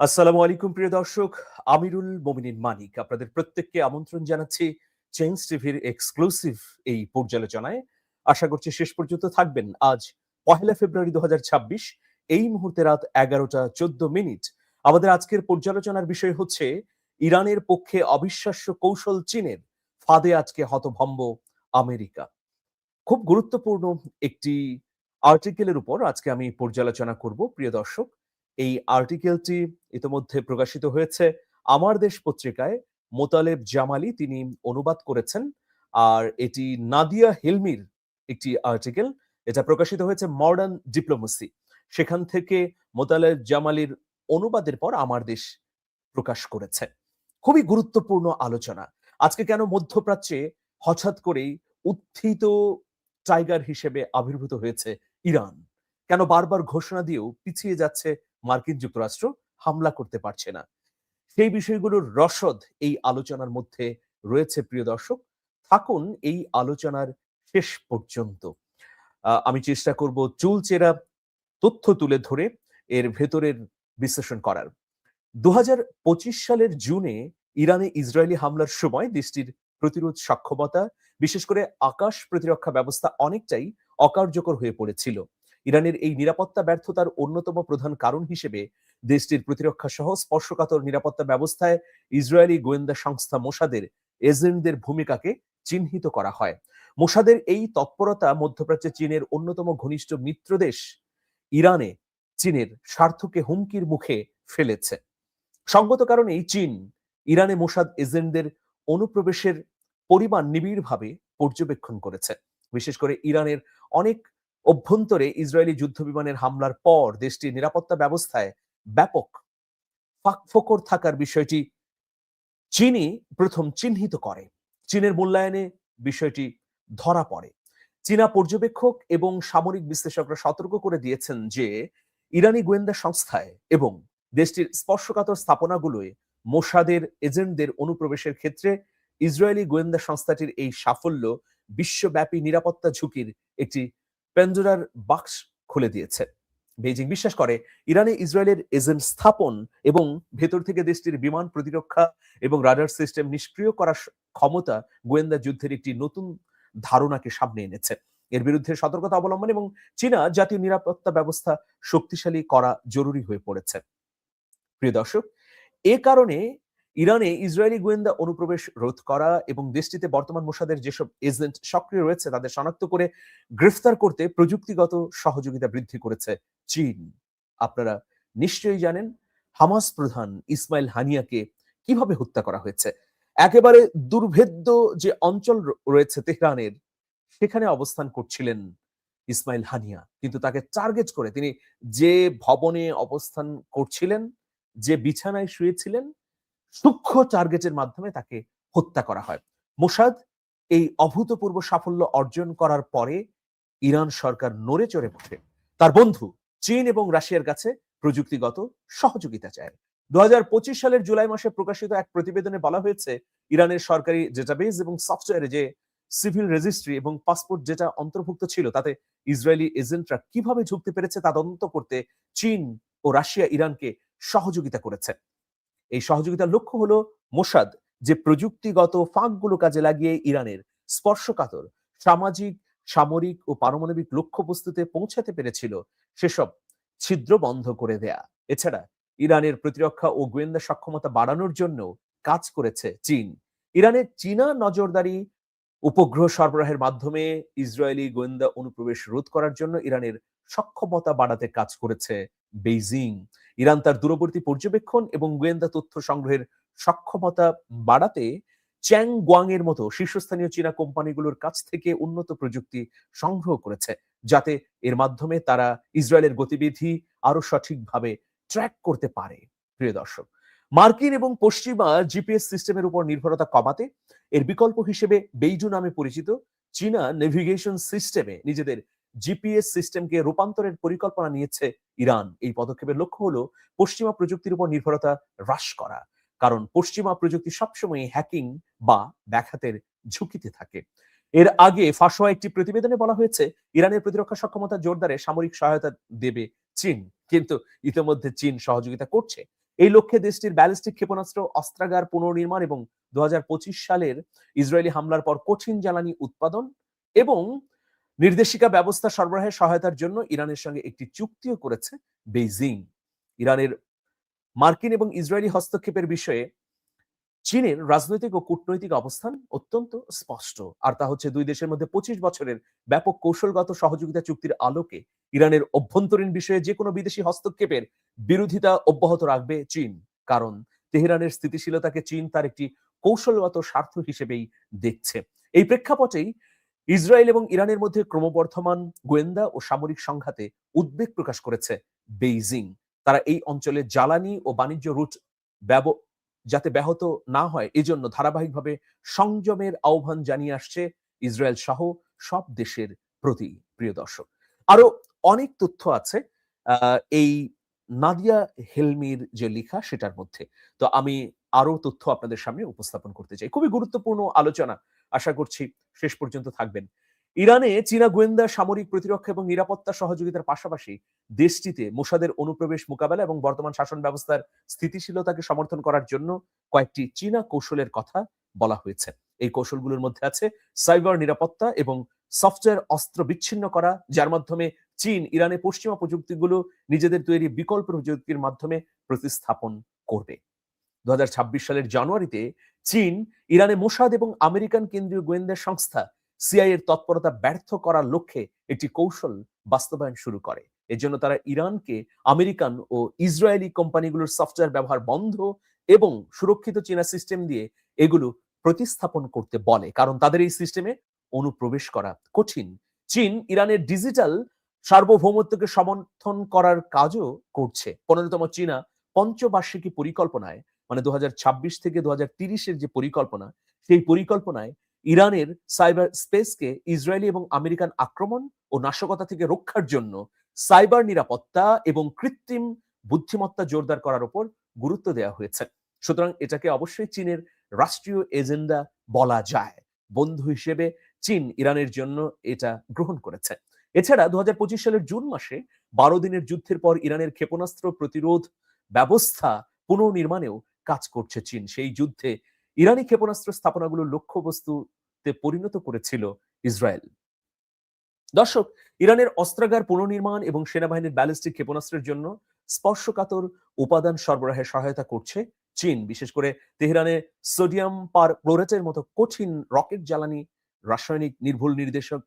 আসসালামু আলাইকুম, প্রিয় দর্শক। আমিরুল মোমিনিন মানিক। আপনাদের প্রত্যেককে আমন্ত্রণ জানাচ্ছি চেঞ্জ টিভির এক্সক্লুসিভ এই পর্যালোচনায়। আশা করছি শেষ পর্যন্ত থাকবেন। আজ পহেলা ফেব্রুয়ারি দু এই মুহূর্তে রাত এগারোটা চোদ্দ মিনিট। আমাদের আজকের পর্যালোচনার বিষয় হচ্ছে, ইরানের পক্ষে অবিশ্বাস্য কৌশল চীনের ফাঁদে আজকে হতভম্ব আমেরিকা। খুব গুরুত্বপূর্ণ একটি আর্টিকেলের উপর আজকে আমি পর্যালোচনা করব, প্রিয় দর্শক। এই আর্টিকেলটি ইতোমধ্যে প্রকাশিত হয়েছে। আমার দেশ পত্রিকায় মোতালেব জামালি তিনি অনুবাদ করেছেন। আর এটি নাদিয়া হিলমির একটি আর্টিকেল এটা প্রকাশিত হয়েছে মডার্ন ডিপ্লোমেসি সেখান থেকে মোতালেব জামালির অনুবাদের পর আমার দেশ প্রকাশ করেছে। খুবই গুরুত্বপূর্ণ আলোচনা। আজকে কেন মধ্যপ্রাচ্যে হঠাৎ করেই উত্থিত টাইগার হিসেবে আবির্ভূত হয়েছে ইরান? কেন বারবার ঘোষণা দিয়েও পিছিয়ে যাচ্ছে মার্কিন যুক্তরাষ্ট্র হামলা করতে পারছে না। সেই বিষয়গুলোর রসদ এই আলোচনার মধ্যে রয়েছে, প্রিয় দর্শক। থাকুন এই আলোচনার শেষ পর্যন্ত। আমি চেষ্টা করব চুলচেরা তথ্য তুলে ধরে এর ভেতরের বিশ্লেষণ করার। দু হাজার পঁচিশ সালের জুনে ইরানে ইসরায়েলি হামলার সময় দেশটির প্রতিরোধ সক্ষমতা, বিশেষ করে আকাশ প্রতিরক্ষা ব্যবস্থা অনেকটাই অকার্যকর হয়ে পড়েছিল। ইরানের এই নিরাপত্তা ব্যর্থতার অন্যতম প্রধান কারণ হিসেবে দেশটির প্রতিরক্ষা সহ স্পর্শকাতর নিরাপত্তা ব্যবস্থায় ইসরায়েলি গোয়েন্দা সংস্থা মোসাদের এজেন্টদের ভূমিকাকে চিহ্নিত করা হয়। মোসাদের এই তৎপরতা মধ্যপ্রাচ্যে চীনের অন্যতম ঘনিষ্ঠ মিত্র দেশ ইরানে চীনের স্বার্থকে হুমকির মুখে ফেলেছে। সঙ্গত কারণেই চীন ইরানে মোসাদ এজেন্টদের অনুপ্রবেশের পরিমাণ নিবিড়ভাবে পর্যবেক্ষণ করেছে। বিশেষ করে ইরানের অনেক অভ্যন্তরে ইসরায়েলি যুদ্ধ বিমানের হামলার পর দেশটির নিরাপত্তা ব্যবস্থায় ব্যাপক ফাঁকফোকর থাকার বিষয়টি চীনই প্রথম চিহ্নিত করে। চীনের মূল্যায়নে বিষয়টি ধরা পড়ে। চীনা পর্যবেক্ষক এবং সামরিক বিশ্লেষকরা সতর্ক করে দিয়েছেন যে, ইরানি গোয়েন্দা সংস্থায় এবং দেশটির স্পর্শকাতর স্থাপনাগুলোয় মোসাদের এজেন্টদের অনুপ্রবেশের ক্ষেত্রে ইসরায়েলি গোয়েন্দা সংস্থাটির এই সাফল্য বিশ্বব্যাপী নিরাপত্তা ঝুঁকির একটি পেন্ডোরার বাক্স খুলে দিয়েছে। বেইজিং বিশ্বাস করে, ইরানে ইসরায়েলের এজেন্ট স্থাপন এবং ভেতর থেকে দেশটির বিমান প্রতিরক্ষা এবং রাডার সিস্টেম নিষ্ক্রিয় করার ক্ষমতা গোয়েন্দা যুদ্ধের একটি নতুন ধারণাকে সামনে এনেছে। এর বিরুদ্ধে সতর্কতা অবলম্বন এবং চীনা জাতীয় নিরাপত্তা ব্যবস্থা শক্তিশালী করা জরুরি হয়ে পড়েছে। প্রিয় দর্শক, এ কারণে ইরানে ইসরায়েলি গোয়েন্দা অনুপ্রবেশ রোধ করা এবং দেশটিতে বর্তমান মোসাদের যেসব এজেন্ট সক্রিয় রয়েছে, তাদের শনাক্ত করে গ্রেফতার করতে প্রযুক্তিগত সহযোগিতা বৃদ্ধি করেছে চীন। আপনারা নিশ্চয়ই জানেন, হামাস প্রধান ইসমাইল হানিয়াকে কীভাবে হত্যা করা হয়েছে। একেবারে দুর্ভেদ্য যে অঞ্চল রয়েছে তেহরানের, সেখানে অবস্থান করছিলেন ইসমাইল হানিয়া। কিন্তু তাকে টার্গেট করে তিনি যে ভবনে অবস্থান করছিলেন, যে বিছানায় শুয়েছিলেন সূক্ষ্ম টার্গেটের মাধ্যমে তাকে হত্যা করা হয়। মোসাদ এই অভূতপূর্ব সাফল্য অর্জন করার পরে ইরান সরকার নড়ে চড়ে বসে। তার বন্ধু চীন এবং রাশিয়ার কাছে প্রযুক্তিগত সহযোগিতা চায়। দু সালের জুলাই মাসে প্রকাশিত এক প্রতিবেদনে বলা হয়েছে, ইরানের সরকারি ডেটাবেস এবং সফটওয়্যারে যে সিভিল রেজিস্ট্রি এবং পাসপোর্ট যেটা অন্তর্ভুক্ত ছিল, তাতে ইসরায়েলি এজেন্টরা কীভাবে ঢুকতে পেরেছে তা তদন্ত করতে চীন ও রাশিয়া ইরানকে সহযোগিতা করেছে। এই সহযোগিতার লক্ষ্য হলো মোসাদ যে প্রযুক্তিগত ফাঁকগুলো কাজে লাগিয়ে ইরানের স্পর্শকাতর, সামাজিক, সামরিক ও পারমাণবিক লক্ষ্যবস্তুতে পৌঁছাতে পেরেছিল সেসব ছিদ্র বন্ধ করে দেয়া। এছাড়া ইরানের প্রতিরক্ষা ও গোয়েন্দা সক্ষমতা বাড়ানোর জন্য কাজ করেছে চীন। ইরানের চীনা নজরদারি উপগ্রহ সরবরাহের মাধ্যমে ইসরায়েলি গোয়েন্দা অনুপ্রবেশ রোধ করার জন্য ইরানের সক্ষমতা বাড়াতে কাজ করেছে বেইজিং। ইরান তার দূরবর্তী পর্যবেক্ষণ এবং গোয়েন্দা তথ্য সংগ্রহের সক্ষমতা বাড়াতে চ্যাং গোয়াং এর মতো শীর্ষস্থানীয় চীনা কোম্পানিগুলোর কাছ থেকে উন্নত প্রযুক্তি সংগ্রহ করেছে, যাতে এর মাধ্যমে তারা ইসরায়েলের গতিবিধি আরও সঠিকভাবে ট্র্যাক করতে পারে। প্রিয় দর্শক, মার্কিন এবং পশ্চিমা জিপিএস সিস্টেমের উপর নির্ভরতা কমাতে এর বিকল্প হিসেবে বেইজু নামে পরিচিত চীনা নেভিগেশন সিস্টেমে নিজেদের জিপিএস সিস্টেমকে রূপান্তরের পরিকল্পনা নিয়েছে ইরান। এই পদক্ষেপের লক্ষ্য হলো পশ্চিমা প্রযুক্তির উপর নির্ভরতা হ্রাস করা। কারণ পশ্চিমা প্রযুক্তি সবসময় হ্যাকিং বা ব্যাঘাতের ঝুঁকিতে থাকে। এর আগে ফাঁস হওয়া একটি প্রতিবেদনে বলা হয়েছে, ইরানের প্রতিরক্ষা সক্ষমতা জোরদারে সামরিক সহায়তা দেবে চীন। কিন্তু ইতিমধ্যে চীন সহযোগিতা করছে। এই লক্ষ্যে দেশটির ব্যালিস্টিক ক্ষেপণাস্ত্র, অস্ত্রাগার পুনর্নির্মাণ এবং দু হাজার পঁচিশ সালের ইসরায়েলি হামলার পর কঠিন জ্বালানি উৎপাদন এবং নির্দেশিকা ব্যবস্থা সরবরাহের সহায়তার জন্য ইরানের সঙ্গে একটি চুক্তিও করেছে বেইজিং। ইরানের মার্কিন এবং ইসরায়েলি হস্তক্ষেপের বিষয়ে চীনের রাজনৈতিক ও কূটনৈতিক অবস্থান অত্যন্ত স্পষ্ট। আর তা হচ্ছে দুই দেশের মধ্যে পঁচিশ বছরের ব্যাপক কৌশলগত সহযোগিতা চুক্তির আলোকে ইরানের অভ্যন্তরীণ বিষয়ে যে কোনো বিদেশি হস্তক্ষেপের বিরোধিতা অব্যাহত রাখবে চীন। কারণ তেহরানের স্থিতিশীলতাকে চীন তার একটি কৌশলগত স্বার্থ হিসেবেই দেখছে। এই প্রেক্ষাপটেই ইসরায়েল এবং ইরানের মধ্যে ক্রমবর্ধমান গোয়েন্দা ও সামরিক সংঘাতে উদ্বেগ প্রকাশ করেছে বেইজিং। তারা এই অঞ্চলে জ্বালানি ও বাণিজ্য রুট যাতে ব্যাহত না হয়, এজন্য ধারাবাহিকভাবে সংযমের আহ্বান জানিয়ে আসছে ইসরায়েল সহ সব দেশের প্রতি, প্রিয় দর্শক। আরও অনেক তথ্য আছে এই নাদিয়া হেলমির যে লেখা সেটার মধ্যে। তো আমি আরও তথ্য আপনাদের সামনে উপস্থাপন করতে চাই। খুবই গুরুত্বপূর্ণ আলোচনা। আশা করছি শেষ পর্যন্ত থাকবেন। ইরানে চীনা গোয়েন্দা সামরিক প্রতিরক্ষা এবং নিরাপত্তা সহযোগিতার পাশাপাশি দেশটিতে মোসাদের অনুপ্রবেশ মোকাবেলা এবং বর্তমান শাসন ব্যবস্থার স্থিতিশীলতাকে সমর্থন করার জন্য কয়েকটি চীনা কৌশলের কথা বলা হয়েছে। এই কৌশলগুলোর মধ্যে আছে সাইবার নিরাপত্তা এবং সফটওয়্যার অস্ত্র বিচ্ছিন্ন করা, যার মাধ্যমে চীন, ইরানে পশ্চিমা প্রযুক্তিগুলো নিজেদের তৈরি বিকল্প প্রযুক্তির মাধ্যমে প্রতিস্থাপন করবে। দু হাজার ছাব্বিশ সালের জানুয়ারিতে চীন, ইরানে মোসাদ এবং আমেরিকান কেন্দ্রীয় গোয়েন্দা সংস্থা সিআই এর তৎপরতা ব্যর্থ করার লক্ষ্যে একটি কৌশল বাস্তবায়ন শুরু করে। এজন্য তারা ইরানকে আমেরিকান ও ইসরায়েলি কোম্পানিগুলোর সফটওয়্যার ব্যবহার বন্ধ এবং সুরক্ষিত চীনা সিস্টেম দিয়ে এগুলো প্রতিস্থাপন করতে বলে। কারণ তাদের এই সিস্টেমে অনুপ্রবেশ করা কঠিন। চীন, ইরানের ডিজিটাল সার্বভৌমত্বকে সমর্থন করার কাজও করছে। পনেরোতম চীনা পঞ্চবার্ষিকী পরিকল্পনায় মানে দু হাজার ছাব্বিশ থেকে দু এর যে পরিকল্পনা, সেই পরিকল্পনায় ইরানের সাইবার স্পেসকে ইসরায়েলি এবং আমেরিকান আক্রমণ ও নাশকতা থেকে রক্ষার জন্য সাইবার নিরাপত্তা এবং কৃত্রিম বুদ্ধিমত্তা জোরদার করার উপর গুরুত্ব দেওয়া হয়েছে। সুতরাং এটাকে অবশ্যই চীনের রাষ্ট্রীয় এজেন্ডা বলা যায়। বন্ধু হিসেবে চীন ইরানের জন্য এটা গ্রহণ করেছে। এছাড়া দু হাজার পঁচিশ সালের জুন মাসে বারো দিনের যুদ্ধের পর ইরানের ক্ষেপণাস্ত্র প্রতিরোধ ব্যবস্থা পুনর্নির্মাণেও কাজ করছে চীন। সেই যুদ্ধে ইরানি ক্ষেপণাস্ত্র স্থাপনাগুলোর লক্ষ্যবস্তুতে পরিণত করেছিল ইসরায়েল। দর্শক, ইরানের অস্ত্রাগার পুনর্নির্মাণ এবং সেনাবাহিনীর ব্যালিস্টিক ক্ষেপণাস্ত্রের জন্য স্পর্শকাতর উপাদান সরবরাহে সহায়তা করছে চীন। বিশেষ করে তেহরানে সোডিয়াম পার ক্লোরেটের মতো কঠিন রকেট জ্বালানি, রাসায়নিক নির্ভুল নির্দেশক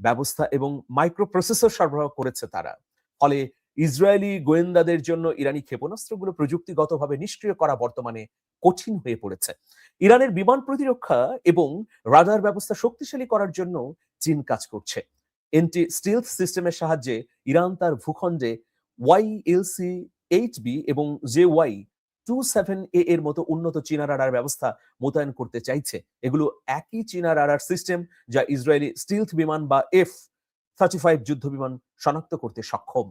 ব্যবস্থা এবং মাইক্রোপ্রসেসর সরবরাহ করেছে তারা। ফলে ইসরায়েলি গোয়েন্দাদের জন্য ইরানি ক্ষেপণাস্ত্রগুলো প্রযুক্তিগতভাবে নিষ্ক্রিয় করা বর্তমানে কঠিন হয়ে পড়েছে। ইরানের বিমান প্রতিরক্ষা এবং রাডার ব্যবস্থা শক্তিশালী করার জন্য চীন কাজ করছে। এন্টি স্টিলথ সিস্টেমের সাহায্যে ইরান তার ভূখণ্ডে ওয়াই এলসি এইট বি এবং J Y two seven A এর মতো উন্নত চীনা রাডার ব্যবস্থা মোতায়েন করতে চাইছে। এগুলো একই চীনা রাডার সিস্টেম যা ইসরায়েলি স্টিলথ বিমান বা এফ থার্টি ফাইভ যুদ্ধ বিমান শনাক্ত করতে সক্ষম।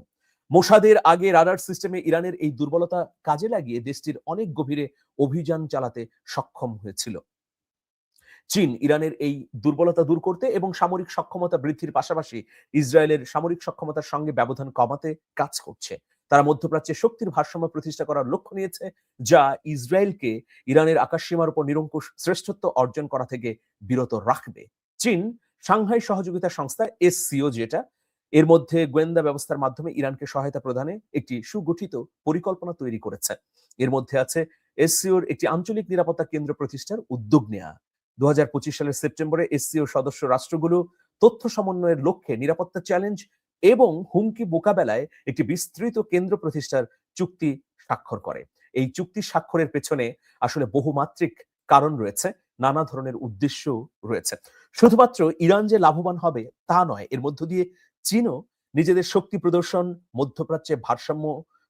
মোসাদের আগে রাডার সিস্টেমে ইরানের এই দুর্বলতা কাজে লাগিয়ে দেশটির অনেক গভীরে অভিযান চালাতে সক্ষম হয়েছিল। চীন ইরানের এই দুর্বলতা দূর করতে এবং সামরিক সক্ষমতা বৃদ্ধির পাশাপাশি ইসরায়েলের সামরিক সক্ষমতার সঙ্গে ব্যবধান কমাতে কাজ করছে। তারা মধ্যপ্রাচ্যে শক্তির ভারসাম্য প্রতিষ্ঠা করার লক্ষ্য নিয়েছে, যা ইসরায়েলকে ইরানের আকাশসীমার উপর নিরঙ্কুশ শ্রেষ্ঠত্ব অর্জন করা থেকে বিরত রাখবে। চীন সাংহাই সহযোগিতা সংস্থা এসসিও যেটা এর মধ্যে গোয়েন্দা ব্যবস্থার মাধ্যমে ইরানকে সহায়তা প্রদানে একটি সুগঠিত পরিকল্পনা তৈরি করেছে। এর মধ্যে আছে এসসিওর একটি আঞ্চলিক নিরাপত্তা কেন্দ্র প্রতিষ্ঠার উদ্যোগ নেওয়া দু সালের সেপ্টেম্বরে এসসিও সদস্য রাষ্ট্রগুলো তথ্য সমন্বয়ের লক্ষ্যে নিরাপত্তা চ্যালেঞ্জ এবং হুমকি মোকাবেলায় একটি বিস্তৃত কেন্দ্র প্রতিষ্ঠার চুক্তি স্বাক্ষর করে। এই চুক্তি স্বাক্ষরের পেছনে আসলে বহুমাত্রিক কারণ রয়েছে, নানা ধরনের উদ্দেশ্য রয়েছে। শুধুমাত্র ইরান যে লাভবান হবে তা নয়, এর মধ্য দিয়ে চীনও নিজেদের শক্তি প্রদর্শন, মধ্যপ্রাচ্যে ভারসাম্য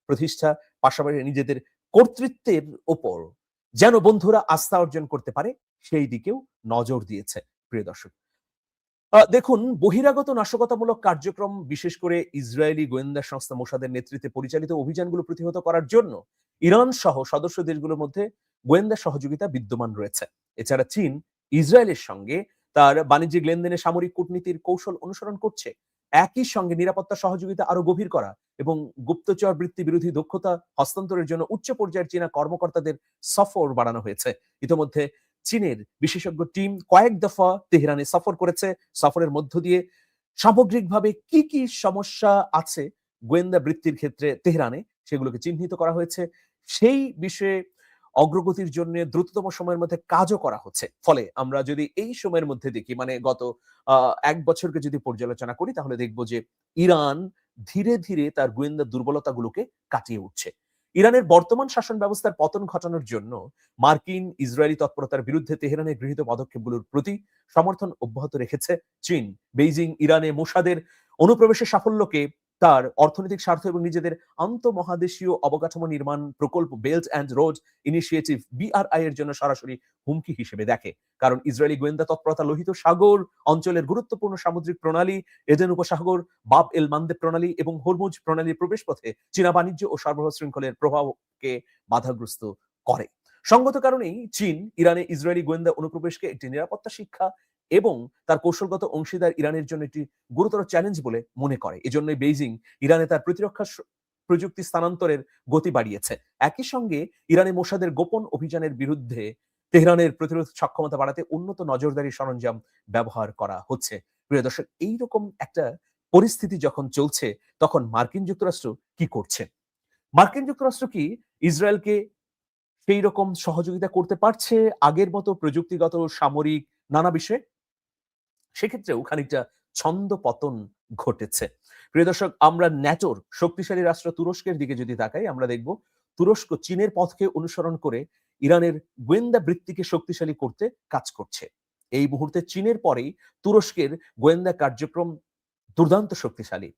প্রতিষ্ঠা, পাশাপাশি নিজেদের কর্তৃত্বের ওপর যেন বন্ধুরা আস্থা অর্জন করতে পারে, সেই দিকেও নজর দিয়েছে, প্রিয় দর্শক। দেখুন, বহিরাগত নাশকতামূলক কার্যক্রম, বিশেষ করে ইসরায়েলি গোয়েন্দা সংস্থা মোসাদের নেতৃত্বে পরিচালিত অভিযানগুলো প্রতিহত করার জন্য ইরান সহ সদস্য দেশগুলোর মধ্যে গোয়েন্দা সহযোগিতা বিদ্যমান রয়েছে। এছাড়া চীন, ইসরায়েলের সঙ্গে তার বাণিজ্যিক লেনদেনে সামরিক কূটনীতির কৌশল অনুসরণ করছে। একই সঙ্গে নিরাপত্তা সহযোগিতা আরও গভীর করা এবং গুপ্তচর বৃত্তি বিরোধী দক্ষতা হস্তান্তরের জন্য উচ্চ পর্যায়ের চীনা কর্মকর্তাদের সফর বাড়ানো হয়েছে। ইতিমধ্যে চীনের বিশেষজ্ঞ টিম কয়েক দফা তেহরানে সফর করেছে। সফরের মধ্য দিয়ে সামগ্রিকভাবে কি কি সমস্যা আছে গোয়েন্দা বৃত্তির ক্ষেত্রে তেহরানে সেগুলোকে চিহ্নিত করা হয়েছে। সেই বিষয়ে অগ্রগতির জন্য দ্রুততম সময়ের মধ্যে কাজও করা হচ্ছে। ফলে আমরা যদি এই সময়ের মধ্যে দেখি মানে গত এক বছরকে যদি পর্যালোচনা করি, তাহলে দেখব যে ইরান ধীরে ধীরে তার গোয়েন্দা দুর্বলতাগুলোকে কাটিয়ে উঠছে। ইরানের বর্তমান শাসন ব্যবস্থার পতন ঘটানোর জন্য মার্কিন ইসরায়েলি তৎপরতার বিরুদ্ধে তেহরানের গৃহীত পদক্ষেপগুলোর প্রতি সমর্থন অব্যাহত রেখেছে চীন। বেইজিং ইরানে মোসাদের অনুপ্রবেশের সাফল্যকে তার অর্থনৈতিক স্বার্থ এবং নিজেদের আন্তঃমহাদেশীয় অবকাঠামো নির্মাণ প্রকল্প belt and road initiative BRI এর জন্য সরাসরি হুমকি হিসেবে দেখে। কারণ ইসরায়েলি গোয়েন্দা তৎপরতা লোহিত সাগর অঞ্চলের গুরুত্বপূর্ণ সামুদ্রিক প্রণালী এডেন উপসাগর, বাব এল মান্দে প্রণালী এবং হরমুজ প্রণালীর প্রবেশপথে চীনা বাণিজ্য ও সরবরাহ শৃঙ্খলের প্রভাবকে বাধাগ্রস্ত করে। সঙ্গত কারণেই চীন, ইরানে ইসরায়েলি গোয়েন্দা অনুপ্রবেশকে একটি নিরাপত্তা শিক্ষা এবং তার কৌশলগত অংশীদার ইরানের জন্য একটি গুরুতর চ্যালেঞ্জ বলে মনে করে। এজন্যই বেইজিং ইরানে তার প্রতিরক্ষা প্রযুক্তি স্থানান্তরের গতি বাড়িয়েছে। একই সঙ্গে ইরানে মোসাদের গোপন অভিযানের বিরুদ্ধে তেহরানের প্রতিরোধ সক্ষমতা বাড়াতে উন্নত নজরদারি সরঞ্জাম ব্যবহার করা হচ্ছে। প্রিয় দর্শক, এইরকম একটা পরিস্থিতি যখন চলছে, তখন মার্কিন যুক্তরাষ্ট্র কি করছে? মার্কিন যুক্তরাষ্ট্র কি ইসরায়েলকে সেই রকম সহযোগিতা করতে পারছে আগের মতো প্রযুক্তিগত সামরিক নানা বিষয়ে? সেক্ষেত্রেও খানিকটা ছন্দ পতন ঘটেছে। প্রিয় দর্শক, আমরা ন্যাটোর শক্তিশালী রাষ্ট্র তুরস্কের দিকে যদি তাকাই, আমরা দেখব তুরস্ক চীনের পথকে অনুসরণ করে ইরানের গোয়েন্দা বৃত্তিকে শক্তিশালী করতে কাজ করছে। এই মুহূর্তে চীনের পরেই তুরস্কের গোয়েন্দা কার্যক্রম দুর্দান্ত শক্তিশালী।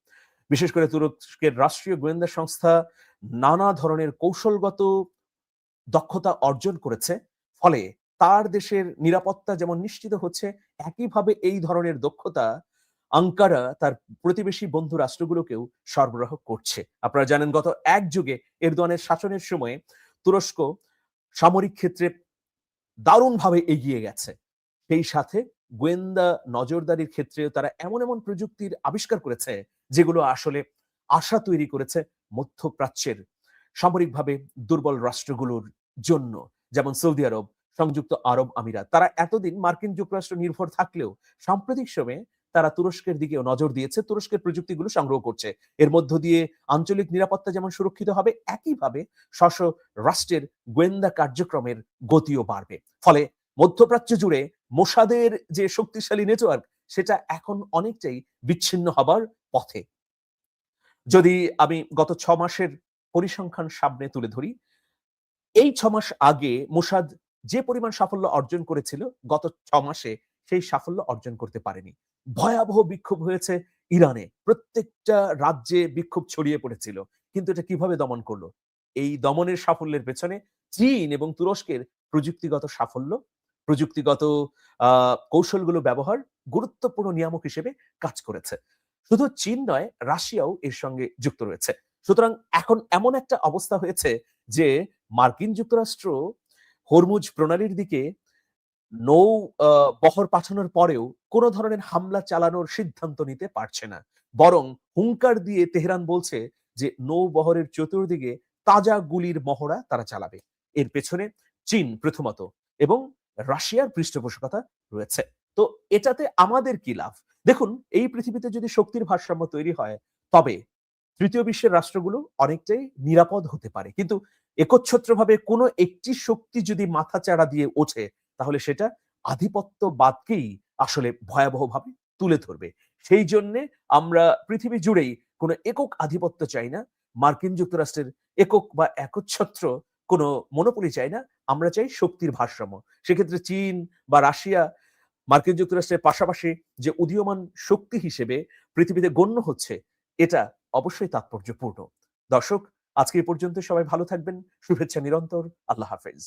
বিশেষ করে তুরস্কের রাষ্ট্রীয় গোয়েন্দা সংস্থা নানা ধরনের কৌশলগত দক্ষতা অর্জন করেছে। ফলে তার দেশের নিরাপত্তা যেমন নিশ্চিত হচ্ছে, একইভাবে এই ধরনের দক্ষতা আঙ্কারা তার প্রতিবেশী বন্ধু রাষ্ট্রগুলোকেও সরবরাহ করছে। আপনারা জানেন গত এক যুগে এরদোয়ানের শাসনের সময়ে তুরস্ক সামরিক ক্ষেত্রে দারুণভাবে এগিয়ে গেছে। সেই সাথে গোয়েন্দা নজরদারির ক্ষেত্রেও তারা এমন এমন প্রযুক্তির আবিষ্কার করেছে, যেগুলো আসলে আশা তৈরি করেছে মধ্যপ্রাচ্যের সামরিকভাবে দুর্বল রাষ্ট্রগুলোর জন্য। যেমন সৌদি আরব সংযুক্ত আরব আমিরাত। তারা এতদিন মার্কিন যুক্তরাষ্ট্র নির্ভর থাকলেও সাম্প্রতিক সময়ে তারা তুরস্কের দিকেও নজর দিয়েছে, তুরস্কের প্রযুক্তিগুলো সংগ্রহ করছে। এর মধ্য দিয়ে আঞ্চলিক নিরাপত্তা যেমন সুরক্ষিত হবে, একইভাবে স্বশ রাষ্ট্রের গোয়েন্দা কার্যক্রমের গতিও বাড়বে। ফলে মধ্যপ্রাচ্য জুড়ে মোসাদের যে শক্তিশালী নেটওয়ার্ক, সেটা এখন অনেকটাই বিচ্ছিন্ন হবার পথে। যদি আমি গত ছ মাসের পরিসংখ্যান সামনে তুলে ধরি, এই ছ মাস আগে মোসাদ যে পরিমাণ সাফল্য অর্জন করেছিল গত ছ মাসে, সেই সাফল্য অর্জন করতে পারেনি। ভয়াবহ বিক্ষোভ হয়েছে ইরানে। প্রত্যেকটা রাজ্যে বিক্ষোভ ছড়িয়ে পড়েছিল। কিন্তু এটা কীভাবে দমন করল? এই দমনের সাফল্যের পেছনে চীন এবং তুরস্কের প্রযুক্তিগত সাফল্য, প্রযুক্তিগত কৌশলগুলো ব্যবহার গুরুত্বপূর্ণ নিয়ামক হিসেবে কাজ করেছে। শুধু চীন নয়, রাশিয়াও এর সঙ্গে যুক্ত রয়েছে। সুতরাং এখন এমন একটা অবস্থা হয়েছে যে মার্কিন যুক্তরাষ্ট্র হরমুজ প্রণালীর দিকে নৌ বহর পাঠানোর পরেও কোনো ধরনের হামলা চালানোর সিদ্ধান্ত নিতে পারছে না। বরং হুঙ্কার দিয়ে তেহরান বলছে যে, নৌ বহরের চতুর্দিকে তাজা গুলির মহড়া তারা চালাবে। এর পেছনে চীন প্রথমত এবং রাশিয়ার পৃষ্ঠপোষকতা রয়েছে। তো এটাতে আমাদের কি লাভ? দেখুন, এই পৃথিবীতে যদি শক্তির ভারসাম্য তৈরি হয়, তবে তৃতীয় বিশ্বের রাষ্ট্রগুলো অনেকটাই নিরাপদ হতে পারে। কিন্তু একচ্ছত্রভাবে কোনো একটি শক্তি যদি মাথা চাড়া দিয়ে ওঠে, তাহলে সেটা আধিপত্যবাদকেই আসলে ভয়াবহভাবে তুলে ধরবে। সেই জন্যে আমরা পৃথিবী জুড়েই কোনো একক আধিপত্য চাই না, মার্কিন যুক্তরাষ্ট্রের একক বা একচ্ছত্র কোনো মনোপলি চাই না, আমরা চাই শক্তির ভারসাম্য। সেক্ষেত্রে চীন বা রাশিয়া, মার্কিন যুক্তরাষ্ট্রের পাশাপাশি যে উদীয়মান শক্তি হিসেবে পৃথিবীতে গণ্য হচ্ছে, এটা অবশ্যই তাৎপর্যপূর্ণ। দর্শক আজকে পর্যন্ত সবাই ভালো থাকবেন শুভেচ্ছা নিরন্তর আল্লাহ হাফেজ।